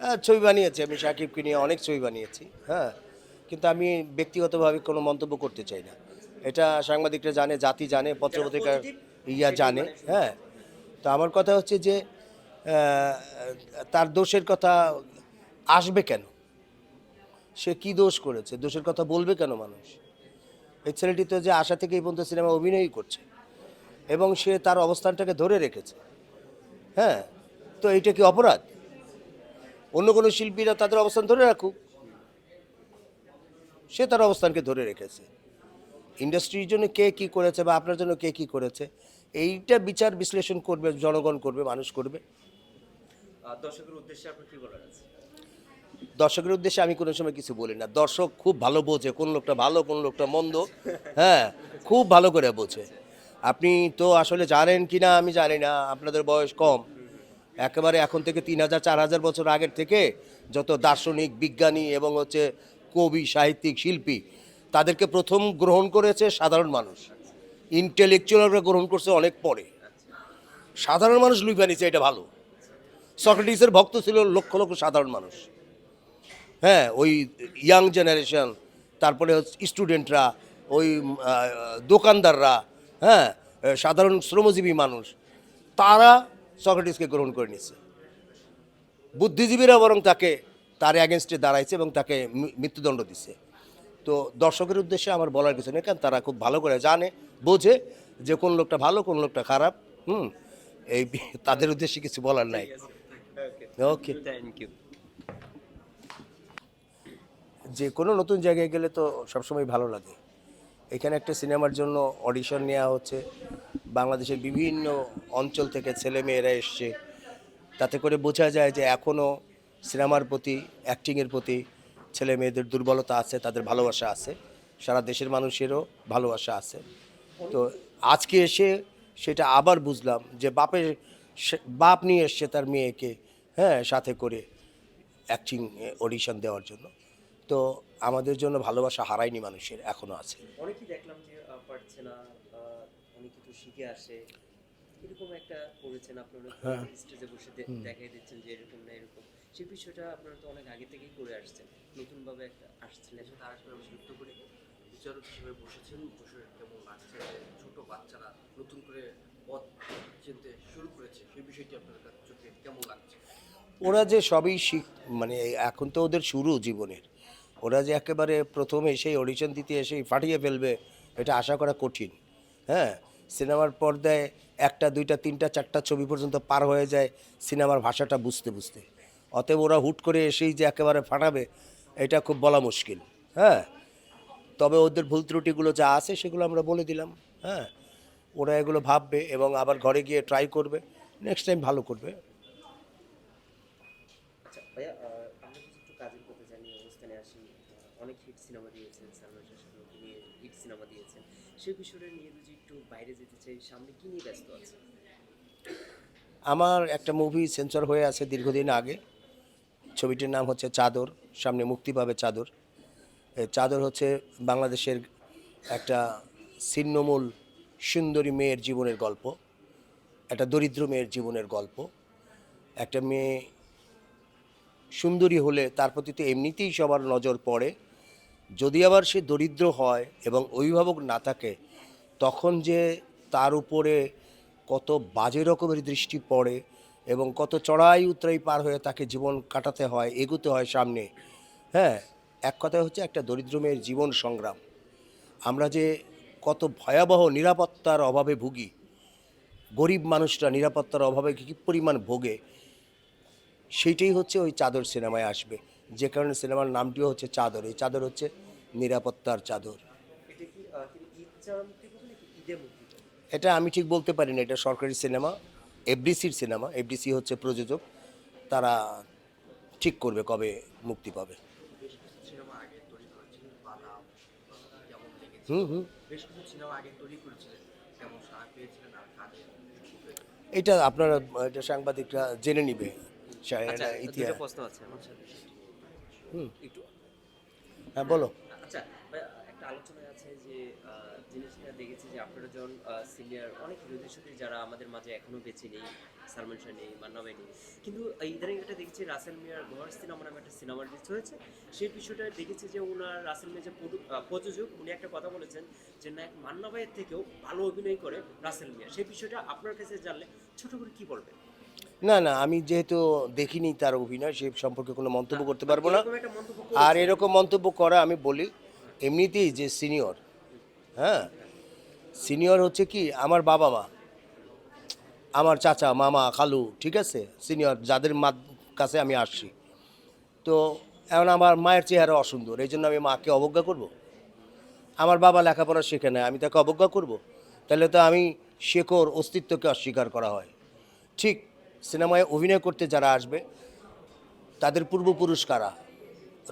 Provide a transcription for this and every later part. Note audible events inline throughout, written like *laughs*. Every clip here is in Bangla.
হ্যাঁ, ছবি বানিয়েছি আমি সাকিবকে নিয়ে অনেক ছবি বানিয়েছি হ্যাঁ। কিন্তু আমি ব্যক্তিগতভাবে কোনো মন্তব্য করতে চাই না। এটা সাংবাদিকরা জানে জাতি জানে পত্রপত্রিকা ইয়া জানে হ্যাঁ। তো আমার কথা হচ্ছে যে তার দোষের কথা আসবে কেন? সে কি দোষ করেছে? দোষের কথা বলবে কেন মানুষ? এই ছেলেটি তো যে আশা থেকে এই পর্যন্ত সিনেমা অভিনয়ই করছে এবং সে তার অবস্থানটাকে ধরে রেখেছে হ্যাঁ। তো এইটা কি অপরাধ? অন্য কোনো শিল্পীরা তাদের অবস্থান ধরে রাখুক। সে তার অবস্থানকে ধরে রেখেছে। ইন্ডাস্ট্রির জন্য কে কি করেছে বা আপনার জন্য কে কি করেছে এইটা বিচার বিশ্লেষণ করবে জনগণ করবে মানুষ করবে। দর্শকের উদ্দেশ্যে আপনার কি বলার আছে দর্শকের উদ্দেশ্যে আমি কোনো সময় কিছু বলি না। দর্শক খুব ভালো বোঝে কোন লোকটা ভালো কোন লোকটা মন্দ। হ্যাঁ খুব ভালো করে বোঝে। আপনি তো আসলে জানেন কি না আমি জানি না আপনাদের বয়স কম। একেবারে এখন থেকে তিন হাজার, চার হাজার বছর আগের থেকে যত দার্শনিক, বিজ্ঞানী এবং হচ্ছে কবি, সাহিত্যিক, শিল্পী, তাদেরকে প্রথম গ্রহণ করেছে সাধারণ মানুষ। ইন্টেলেকচুয়ালরা গ্রহণ করছে অনেক পরে। সাধারণ মানুষ লুইফা নিছে এটা ভালো। সক্রেটিসের ভক্ত ছিল লক্ষ লক্ষ সাধারণ মানুষ। হ্যাঁ ওই ইয়াং জেনারেশন তারপরে স্টুডেন্টরা ওই দোকানদাররা হ্যাঁ সাধারণ শ্রমজীবী মানুষ, তারা সক্রেটিসকে গ্রহণ করে নিয়েছে। বুদ্ধিজীবীরা বরং তাকে তার অ্যাগেনস্টে দাঁড়াইছে এবং তাকে মৃত্যুদণ্ড দিছে। তো দর্শকের উদ্দেশ্যে আমার বলার কিছু নেই কারণ তারা খুব ভালো করে জানে বোঝে যে কোন লোকটা ভালো কোন লোকটা খারাপ হুম? এই *laughs* তাদের উদ্দেশ্যে কিছু বলার নাই। ওকে থ্যাংক ইউ যে কোনো নতুন জায়গায় গেলে তো সবসময় ভালো লাগে। এখানে একটা সিনেমার জন্য অডিশন নেওয়া হচ্ছে। বাংলাদেশের বিভিন্ন অঞ্চল থেকে ছেলে মেয়েরা এসছে। তাতে করে বোঝা যায় যে এখনও সিনেমার প্রতি অ্যাক্টিংয়ের প্রতি ছেলে মেয়েদের দুর্বলতা আছে, তাদের ভালোবাসা আছে। সারা দেশের মানুষেরও ভালোবাসা আছে। তো আজকে এসে সেটা আবার বুঝলাম যে বাপের বাপ নিয়ে এসছে তার মেয়েকে হ্যাঁ সাথে করে অ্যাক্টিং অডিশন দেওয়ার জন্য। তো আমাদের জন্য ভালোবাসা হারায়নি মানুষের এখনও আছে। অনেক কিছু শিখে আসে। এরকম একটা করেছেন আপনারা? হ্যাঁ। স্টেজে বসে দে- দেখাই দিচ্ছেন যে এরকম না এরকম। সেই বিষয়টা আপনারা তো অনেক আগে থেকেই করে আসছেন। নতুনভাবে একটা আসছেন। দেশে তার আসলে আমি যুক্ত করে। বিচারক হিসেবে বসেছেন। বসে কেমন লাগছে ছোট বাচ্চারা নতুন করে পথ চিনতে শুরু করেছে? সেই বিষয়টি আপনার কাছে চোখে কেমন লাগছে? ওরা যে সবই শিখ মানে এখন তো ওদের শুরু জীবনের। ওরা যে একেবারে প্রথমে সেই অডিশন দিতে এসেই ফাটিয়ে ফেলবে এটা আশা করা কঠিন। হ্যাঁ? সিনেমার পর্দায় একটা, দুইটা, তিনটা, চারটা ছবি পর্যন্ত পার হয়ে যায় সিনেমার ভাষাটা বুঝতে বুঝতে। অতএব ওরা হুট করে এসেই যে একেবারে ফাটাবে, এটা খুব বলা মুশকিল হ্যাঁ? তবে ওদের ভুল ত্রুটিগুলো যা আছে সেগুলো আমরা বলে দিলাম হ্যাঁ? ওরা এগুলো ভাববে এবং আবার ঘরে গিয়ে ট্রাই করবে নেক্সট টাইম ভালো করবে। আচ্ছা ভাইয়া আমরা একটু কাজের করতে জানি আসি। অনেক হিট সিনেমা দিয়েছেন, সালমান শাহকে নিয়ে হিট সিনেমা দিয়েছেন। সেই বিষয়টা নিয়ে যদি একটু বাইরে যেতে চাই, সামনে কি নিয়ে ব্যস্ত আছে আমার একটা মুভি সেন্সর হয়ে আছে দীর্ঘদিন আগে। ছবিটির নাম হচ্ছে চাদর, সামনে মুক্তি পাবে চাদর। চাদর হচ্ছে বাংলাদেশের একটা ছিন্নমূল সুন্দরী মেয়ের জীবনের গল্প, একটা দরিদ্র মেয়ের জীবনের গল্প। একটা মেয়ে সুন্দরী হলে তার প্রতি তো এমনিতেই সবার নজর পড়ে। যদি আবার সে দরিদ্র হয় এবং অভিভাবক না থাকে, তখন যে তার উপরে কত বাজে রকমের দৃষ্টি পড়ে এবং কত চড়াই উতরাই পার হয়ে তাকে জীবন কাটাতে হয়, এগোতে হয় সামনে। হ্যাঁ এক কথায় হচ্ছে একটা দরিদ্র মেয়ের জীবন সংগ্রাম। আমরা যে কত ভয়াবহ নিরাপত্তার অভাবে ভুগি, গরিব মানুষরা নিরাপত্তার অভাবে কী পরিমাণ ভোগে, সেইটাই হচ্ছে ওই চাদর সিনেমায় আসবে। যে কারণে সিনেমার নামটিও হচ্ছে চাদর। এই চাদর হচ্ছে নিরাপত্তার চাদর। এটা আমি ঠিক বলতে পারি না এটা সরকারি সিনেমা এফডিসির সিনেমা এফডিসি হচ্ছে প্রযোজক। তারা ঠিক করবে কবে মুক্তি পাবে। হুম হুম। এটা আপনারা এটা সাংবাদিকরা জেনে নিবে আচ্ছা ইতিহাস। প্রশ্ন আছে একটু হ্যাঁ বলো। আচ্ছা একটা আছে যে জিনিসটা দেখেছি যে আপনারা যখন সিনিয়র অনেক হিরোদের সাথে যারা আমাদের মাঝে এখনও বেঁচে নেই সালমান শাহ নেই মান্না ভাই নেই কিন্তু ইদানিং একটা দেখেছি রাসেল মিয়ার ঘর সিনেমা নামে একটা সিনেমা রিলিজ হয়েছে। সেই বিষয়টা দেখেছি যে ওনার রাসেল মিয়া যে প্রযোজক উনি একটা কথা বলেছেন যে নায়ক মান্না ভাইয়ের থেকেও ভালো অভিনয় করে রাসেল মিয়া। সেই বিষয়টা আপনার কাছে জানলে ছোট করে কি বলবেন? না না আমি যেহেতু দেখিনি তার অভিনয় সে সম্পর্কে কোনো মন্তব্য করতে পারব না। আর এরকম মন্তব্য করা আমি বলি এমনিতেই যে সিনিয়র হ্যাঁ সিনিয়র হচ্ছে কি আমার বাবা মা আমার চাচা মামা খালু ঠিক আছে? সিনিয়র যাদের মা কাছে আমি আসছি। তো এখন আমার মায়ের চেহারা অসুন্দর এই জন্য আমি মাকে অবজ্ঞা করব। আমার বাবা লেখাপড়া শেখে নেয় আমি তাকে অবজ্ঞা করব। তাহলে তো আমি শেখর অস্তিত্বকে অস্বীকার করা হয়। ঠিক সিনেমায় অভিনয় করতে যারা আসবে, তাদের পূর্বপুরুষ কারা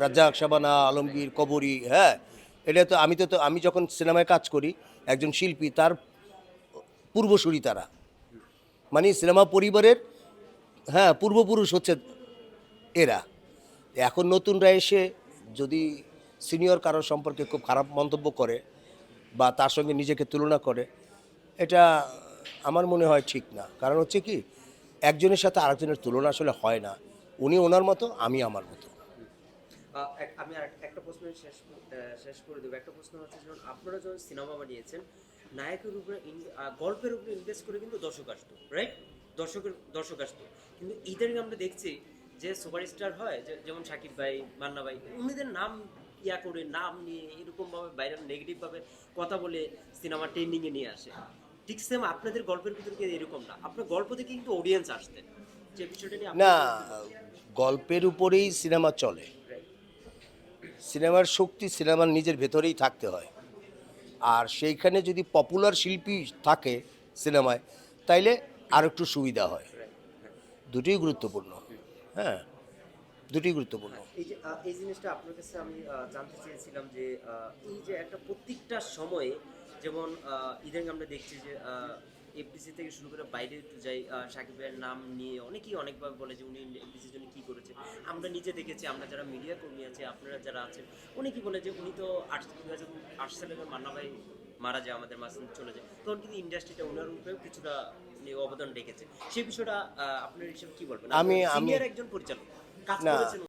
রাজ্জাক, শাবানা, আলমগীর, কবরী হ্যাঁ এটা তো আমি তো তো আমি যখন সিনেমায় কাজ করি, একজন শিল্পী, তার পূর্বসূরি তারা। মানে সিনেমা পরিবারের হ্যাঁ পূর্বপুরুষ হচ্ছে এরা। এখন নতুনরা এসে যদি সিনিয়র কারোর সম্পর্কে খুব খারাপ মন্তব্য করে বা তার সঙ্গে নিজেকে তুলনা করে, এটা আমার মনে হয় ঠিক না। কারণ হচ্ছে কি একজনের সাথে আরেকজনের তুলনা আসলে হয় না। উনি ওনার মতো, আমি আমার মতো। আমি একটা প্রশ্ন শেষ শেষ করে দেবো। একটা প্রশ্ন হচ্ছে যেমন আপনারা যখন সিনেমা বানিয়েছেন, নায়কের উপরে গল্পের উপরে ইনভেস্ট করে কিন্তু দর্শক আসতো রাইট দর্শকের, দর্শক আসতো। কিন্তু ইদানিং আমরা দেখছি যে সুপারস্টার হয় যেমন সাকিব ভাই, মান্না ভাই, উনিদের নাম ইয়া করে, নাম নিয়ে এরকমভাবে বাইরে নেগেটিভভাবে কথা বলে সিনেমা ট্রেন্ডিং এ নিয়ে আসে। ঠিক সেম আপনাদের গল্পের ভিতরে কিন্তু এরকম না? আপনার গল্প থেকে কিন্তু অডিয়েন্স আসতেন যে বিষয়টা নিয়ে না গল্পের উপরেই সিনেমা চলে। সিনেমার শক্তি সিনেমার নিজের ভেতরেই থাকতে হয়। আর সেইখানে যদি পপুলার শিল্পী থাকে সিনেমায় তাইলে আর একটু সুবিধা হয়। দুটোই গুরুত্বপূর্ণ। হ্যাঁ দুটোই গুরুত্বপূর্ণ। এই যে এই জিনিসটা আপনার কাছে আমি জানতে চেয়েছিলাম যে এই যে একটা প্রত্যেকটা সময়ে যেমন ইদানিং আমরা দেখছি যে এফডিসি থেকে শুরু করে বাইরে একটু যাই আহ, সাকিব ভাইয়ের নাম নিয়ে অনেকেই অনেকভাবে বলে যে উনি এফডিসির জন্য কী করেছে। আমরা নিজে দেখেছি আমরা যারা মিডিয়া কর্মী আছে আপনারা যারা আছেন অনেকেই বলে যে উনি তো আট দু হাজার আট সালে মান্না ভাই মারা যায় আমাদের মাঝে চলে যায়। তখন কিন্তু ইন্ডাস্ট্রিটা ওনার উপরেও কিছুটা অবদান রেখেছে। সেই বিষয়টা আহ, আপনার হিসেবে কি বলবেন? আমি- আমি- একজন পরিচালক কাজ। করেছেন